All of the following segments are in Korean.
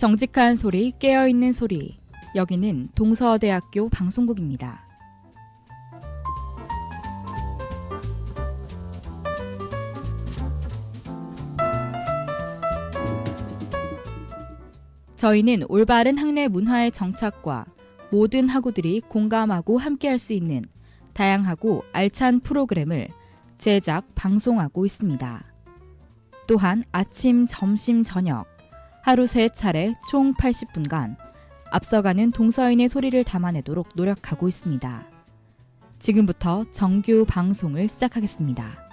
정직한 소리, 깨어있는 소리. 여기는 동서대학교 방송국입니다. 저희는 올바른 학내 문화의 정착과 모든 학우들이 공감하고 함께할 수 있는 다양하고 알찬 프로그램을 제작, 방송하고 있습니다. 또한 아침, 점심, 저녁 하루 세 차례 총 80분간 앞서가는 동서인의 소리를 담아내도록 노력하고 있습니다. 지금부터 정규 방송을 시작하겠습니다.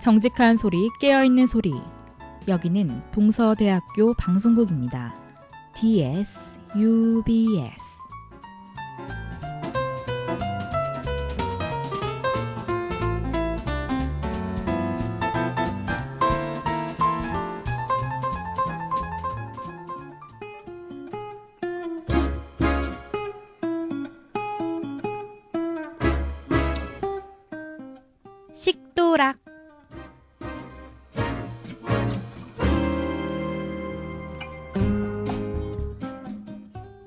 정직한 소리, 깨어있는 소리. 여기는 동서대학교 방송국입니다. DS,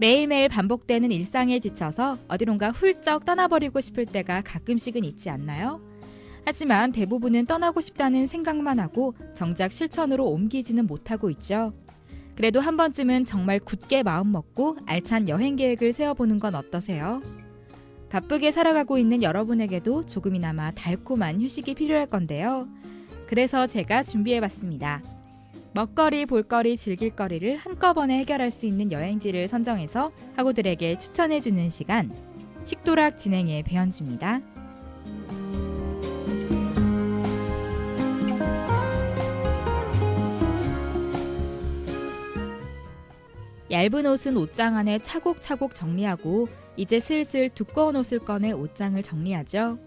매일매일 반복되는 일상에 지쳐서 어디론가 훌쩍 떠나버리고 싶을 때가 가끔씩은 있지 않나요? 하지만 대부분은 떠나고 싶다는 생각만 하고 정작 실천으로 옮기지는 못하고 있죠. 그래도 한 번쯤은 정말 굳게 마음 먹고 알찬 여행 계획을 세워보는 건 어떠세요? 바쁘게 살아가고 있는 여러분에게도 조금이나마 달콤한 휴식이 필요할 건데요. 그래서 제가 준비해봤습니다. 먹거리, 볼거리, 즐길거리를 한꺼번에 해결할 수 있는 여행지를 선정해서 학우들에게 추천해주는 시간 식도락 진행의 배현주입니다. 얇은 옷은 옷장 안에 차곡차곡 정리하고 이제 슬슬 두꺼운 옷을 꺼내 옷장을 정리하죠.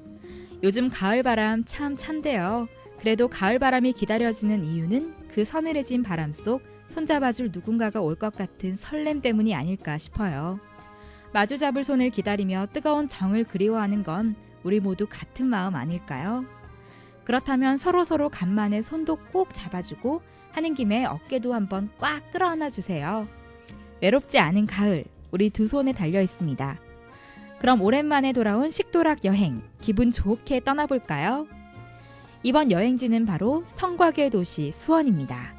요즘 가을 바람 참 찬데요. 그래도 가을 바람이 기다려지는 이유는 그 서늘해진 바람 속 손잡아줄 누군가가 올 것 같은 설렘 때문이 아닐까 싶어요. 마주 잡을 손을 기다리며 뜨거운 정을 그리워하는 건 우리 모두 같은 마음 아닐까요? 그렇다면 서로서로 간만에 손도 꼭 잡아주고 하는 김에 어깨도 한번 꽉 끌어안아 주세요. 외롭지 않은 가을, 우리 두 손에 달려 있습니다. 그럼 오랜만에 돌아온 식도락 여행, 기분 좋게 떠나볼까요? 이번 여행지는 바로 성곽의 도시 수원입니다.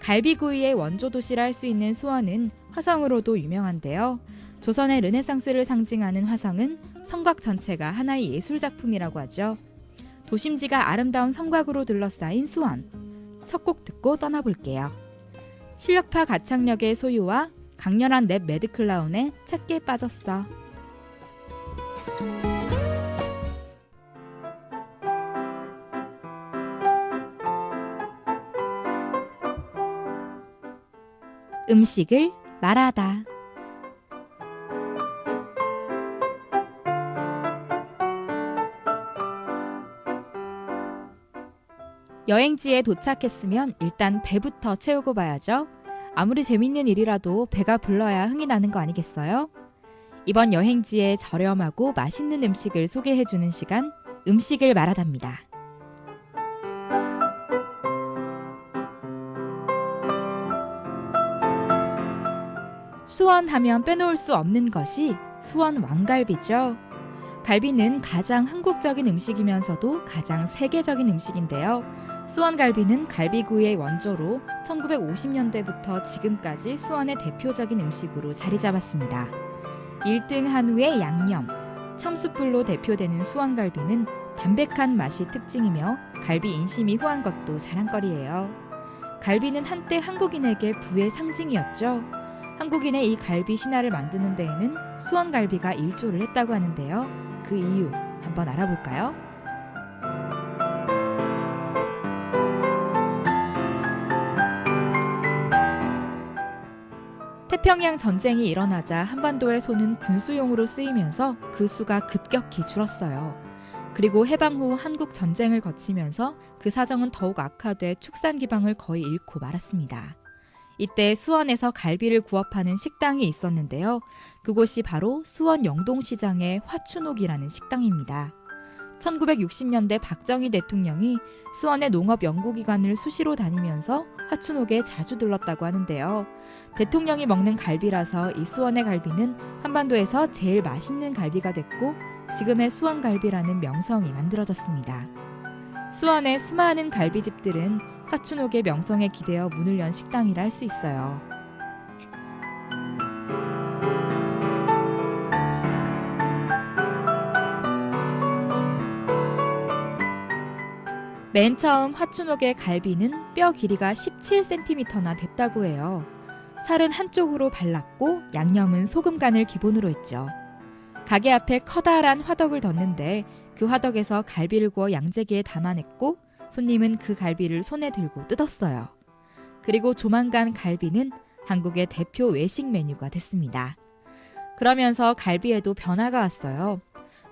갈비구이의 원조 도시라 할 수 있는 수원은 화성으로도 유명한데요. 조선의 르네상스를 상징하는 화성은 성곽 전체가 하나의 예술 작품이라고 하죠. 도심지가 아름다운 성곽으로 둘러싸인 수원. 첫 곡 듣고 떠나볼게요. 실력파 가창력의 소유와 강렬한 랩 매드클라운에 찾게 빠졌어. 음식을 말하다. 여행지에 도착했으면 일단 배부터 채우고 봐야죠. 아무리 재밌는 일이라도 배가 불러야 흥이 나는 거 아니겠어요? 이번 여행지에 저렴하고 맛있는 음식을 소개해주는 시간, 음식을 말하답니다. 수원 하면 빼놓을 수 없는 것이 수원 왕갈비죠. 갈비는 가장 한국적인 음식이면서도 가장 세계적인 음식인데요. 수원갈비는 갈비구이의 원조로 1950년대부터 지금까지 수원의 대표적인 음식으로 자리 잡았습니다. 1등 한우의 양념, 첨숯불로 대표되는 수원갈비는 담백한 맛이 특징이며 갈비 인심이 후한 것도 자랑거리예요. 갈비는 한때 한국인에게 부의 상징이었죠. 한국인의 이 갈비 신화를 만드는 데에는 수원갈비가 일조를 했다고 하는데요. 그 이유 한번 알아볼까요? 태평양 전쟁이 일어나자 한반도의 소는 군수용으로 쓰이면서 그 수가 급격히 줄었어요. 그리고 해방 후 한국 전쟁을 거치면서 그 사정은 더욱 악화돼 축산 기방을 거의 잃고 말았습니다. 이때 수원에서 갈비를 구워 파는 식당이 있었는데요. 그곳이 바로 수원 영동시장의 화춘옥이라는 식당입니다. 1960년대 박정희 대통령이 수원의 농업 연구기관을 수시로 다니면서 화춘옥에 자주 들렀다고 하는데요. 대통령이 먹는 갈비라서 이 수원의 갈비는 한반도에서 제일 맛있는 갈비가 됐고 지금의 수원 갈비라는 명성이 만들어졌습니다. 수원의 수많은 갈비집들은 화춘옥의 명성에 기대어 문을 연 식당이라 할 수 있어요. 맨 처음 화춘옥의 갈비는 뼈 길이가 17cm나 됐다고 해요. 살은 한쪽으로 발랐고 양념은 소금 간을 기본으로 했죠. 가게 앞에 커다란 화덕을 뒀는데 그 화덕에서 갈비를 구워 양재기에 담아냈고 손님은 그 갈비를 손에 들고 뜯었어요. 그리고 조만간 갈비는 한국의 대표 외식 메뉴가 됐습니다. 그러면서 갈비에도 변화가 왔어요.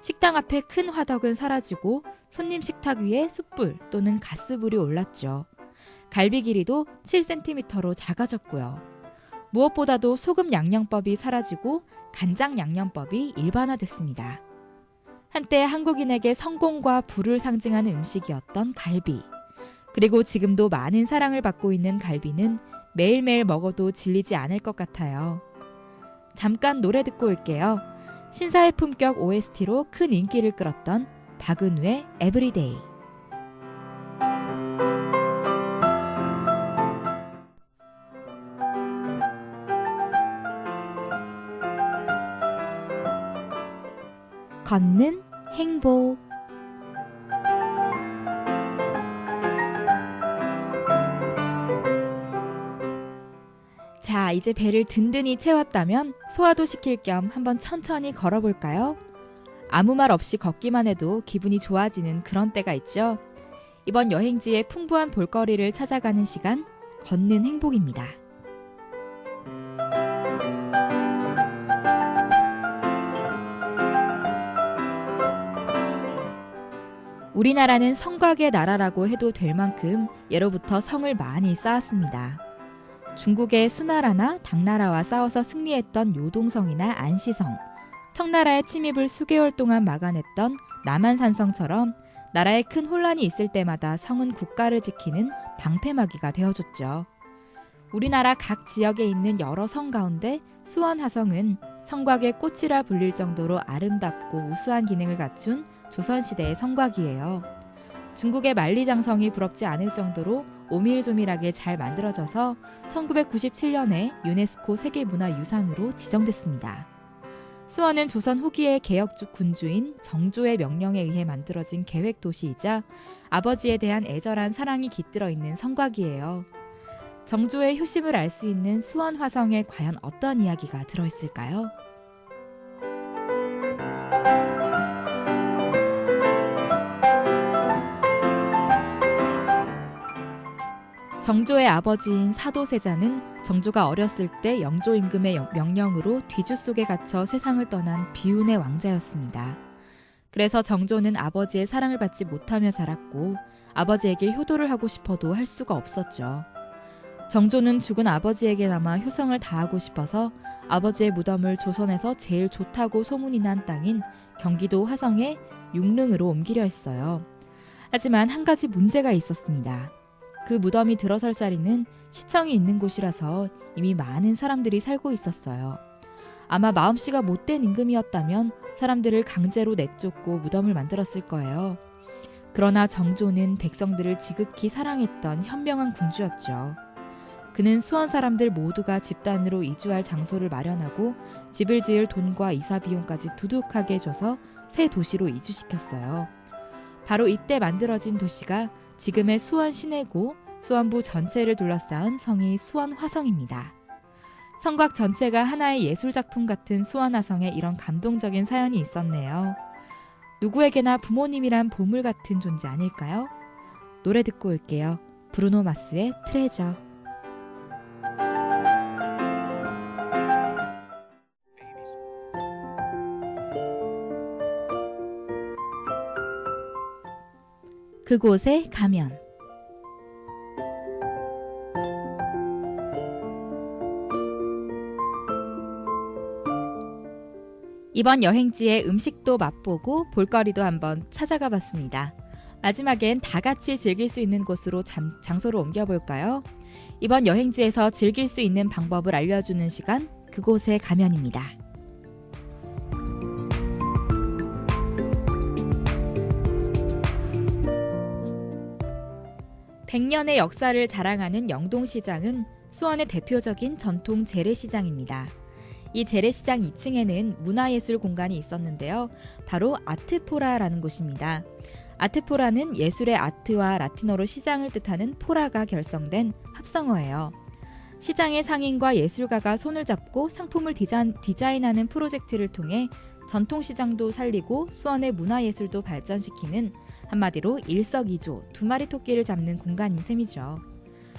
식당 앞에 큰 화덕은 사라지고 손님 식탁 위에 숯불 또는 가스불이 올랐죠. 갈비 길이도 7cm로 작아졌고요. 무엇보다도 소금 양념법이 사라지고 간장 양념법이 일반화됐습니다. 한때 한국인에게 성공과 부를 상징하는 음식이었던 갈비. 그리고 지금도 많은 사랑을 받고 있는 갈비는 매일매일 먹어도 질리지 않을 것 같아요. 잠깐 노래 듣고 올게요. 신사의 품격 OST로 큰 인기를 끌었던 박은우의 에브리데이. 걷는 행복. 자, 이제 배를 든든히 채웠다면 소화도 시킬 겸 한번 천천히 걸어볼까요? 아무 말 없이 걷기만 해도 기분이 좋아지는 그런 때가 있죠. 이번 여행지의 풍부한 볼거리를 찾아가는 시간, 걷는 행복입니다. 우리나라는 성곽의 나라라고 해도 될 만큼 예로부터 성을 많이 쌓았습니다. 중국의 수나라나 당나라와 싸워서 승리했던 요동성이나 안시성, 청나라의 침입을 수개월 동안 막아냈던 남한산성처럼 나라에 큰 혼란이 있을 때마다 성은 국가를 지키는 방패막이가 되어줬죠. 우리나라 각 지역에 있는 여러 성 가운데 수원하성은 성곽의 꽃이라 불릴 정도로 아름답고 우수한 기능을 갖춘 조선시대의 성곽이에요. 중국의 만리장성이 부럽지 않을 정도로 오밀조밀하게 잘 만들어져서 1997년에 유네스코 세계문화유산으로 지정됐습니다. 수원은 조선 후기의 개혁주 군주인 정조의 명령에 의해 만들어진 계획 도시이자 아버지에 대한 애절한 사랑이 깃들어 있는 성곽이에요. 정조의 효심을 알 수 있는 수원 화성에 과연 어떤 이야기가 들어 있을까요? 정조의 아버지인 사도세자는 정조가 어렸을 때 영조 임금의 영- 명령으로 뒤주 속에 갇혀 세상을 떠난 비운의 왕자였습니다. 그래서 정조는 아버지의 사랑을 받지 못하며 자랐고 아버지에게 효도를 하고 싶어도 할 수가 없었죠. 정조는 죽은 아버지에게나마 효성을 다하고 싶어서 아버지의 무덤을 조선에서 제일 좋다고 소문이 난 땅인 경기도 화성의 육릉으로 옮기려 했어요. 하지만 한 가지 문제가 있었습니다. 그 무덤이 들어설 자리는 시청이 있는 곳이라서 이미 많은 사람들이 살고 있었어요. 아마 마음씨가 못된 임금이었다면 사람들을 강제로 내쫓고 무덤을 만들었을 거예요. 그러나 정조는 백성들을 지극히 사랑했던 현명한 군주였죠. 그는 수원 사람들 모두가 집단으로 이주할 장소를 마련하고 집을 지을 돈과 이사 비용까지 두둑하게 줘서 새 도시로 이주시켰어요. 바로 이때 만들어진 도시가 지금의 수원 시내고 수원부 전체를 둘러싸은 성이 수원 화성입니다. 성곽 전체가 하나의 예술 작품 같은 수원 화성에 이런 감동적인 사연이 있었네요. 누구에게나 부모님이란 보물 같은 존재 아닐까요? 노래 듣고 올게요. 브루노 마스의 트레저. 그곳에 가면 이번 여행지의 음식도 맛보고 볼거리도 한번 찾아가 봤습니다. 마지막엔 다 같이 즐길 수 있는 곳으로 잠, 장소로 옮겨볼까요? 이번 여행지에서 즐길 수 있는 방법을 알려주는 시간, 그곳에 가면입니다. 100년의 역사를 자랑하는 영동시장은 수원의 대표적인 전통 재래시장입니다. 이 재래시장 2층에는 문화예술 공간이 있었는데요. 바로 아트포라라는 곳입니다. 아트포라는 예술의 아트와 라틴어로 시장을 뜻하는 포라가 결성된 합성어예요. 시장의 상인과 예술가가 손을 잡고 상품을 디자인, 디자인하는 프로젝트를 통해 전통시장도 살리고 수원의 문화예술도 발전시키는 한마디로 일석이조 두 마리 토끼를 잡는 공간인 셈이죠.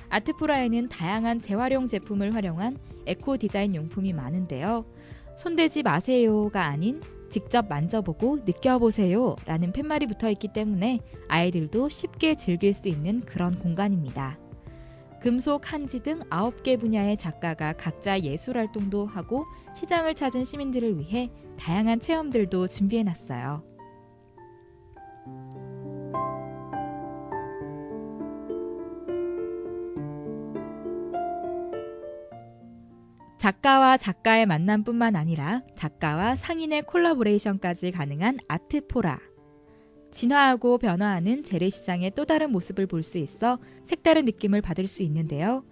아트포라에는 다양한 재활용 제품을 활용한 에코 디자인 용품이 많은데요. 손대지 마세요가 아닌 직접 만져보고 느껴보세요 라는 팻말이 붙어 있기 때문에 아이들도 쉽게 즐길 수 있는 그런 공간입니다. 금속, 한지 등 9개 분야의 작가가 각자 예술 활동도 하고 시장을 찾은 시민들을 위해 다양한 체험들도 준비해 놨어요. 작가와 작가의 만남뿐만 아니라 작가와 상인의 콜라보레이션까지 가능한 아트포라. 진화하고 변화하는 재래시장의 또 다른 모습을 볼 수 있어 색다른 느낌을 받을 수 있는데요.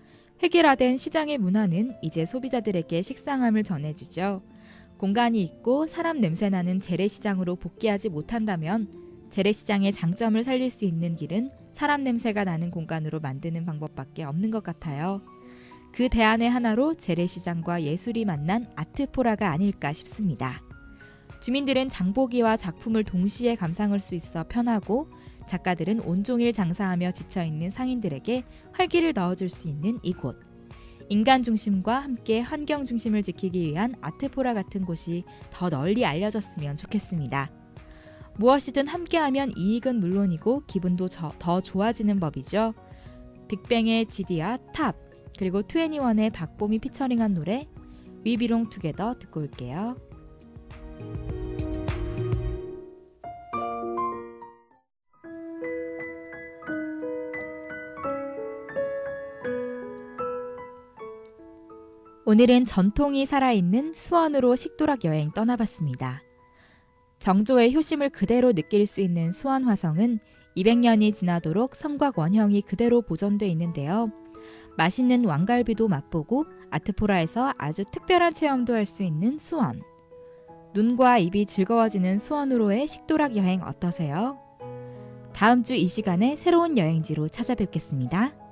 획일화된 시장의 문화는 이제 소비자들에게 식상함을 전해주죠. 공간이 있고 사람 냄새 나는 재래시장으로 복귀하지 못한다면 재래시장의 장점을 살릴 수 있는 길은 사람 냄새가 나는 공간으로 만드는 방법밖에 없는 것 같아요. 그 대안의 하나로 재래시장과 예술이 만난 아트포라가 아닐까 싶습니다. 주민들은 장보기와 작품을 동시에 감상할 수 있어 편하고 작가들은 온종일 장사하며 지쳐있는 상인들에게 활기를 넣어줄 수 있는 이곳. 인간 중심과 함께 환경 중심을 지키기 위한 아트포라 같은 곳이 더 널리 알려졌으면 좋겠습니다. 무엇이든 함께하면 이익은 물론이고 기분도 저- 더 좋아지는 법이죠. 빅뱅의 지디아 탑 그리고 21의 박봄이 피처링한 노래 We Belong Together 듣고 올게요. 오늘은 전통이 살아있는 수원으로 식도락 여행 떠나봤습니다. 정조의 효심을 그대로 느낄 수 있는 수원 화성은 200년이 지나도록 성곽 원형이 그대로 보존돼 있는데요. 맛있는 왕갈비도 맛보고 아트포라에서 아주 특별한 체험도 할 수 있는 수원. 눈과 입이 즐거워지는 수원으로의 식도락 여행 어떠세요? 다음 주 이 시간에 새로운 여행지로 찾아뵙겠습니다.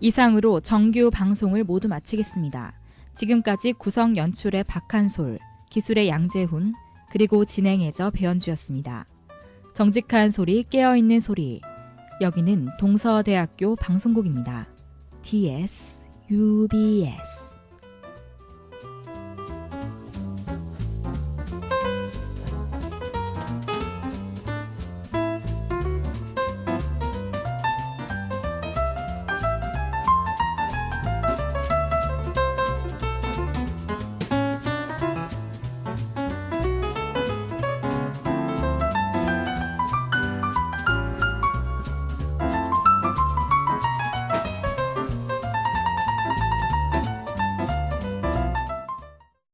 이상으로 정규 방송을 모두 마치겠습니다. 지금까지 구성 연출의 박한솔, 기술의 양재훈, 그리고 진행해저 배현주였습니다. 정직한 소리, 깨어있는 소리. 여기는 동서대학교 방송국입니다. DS, UBS.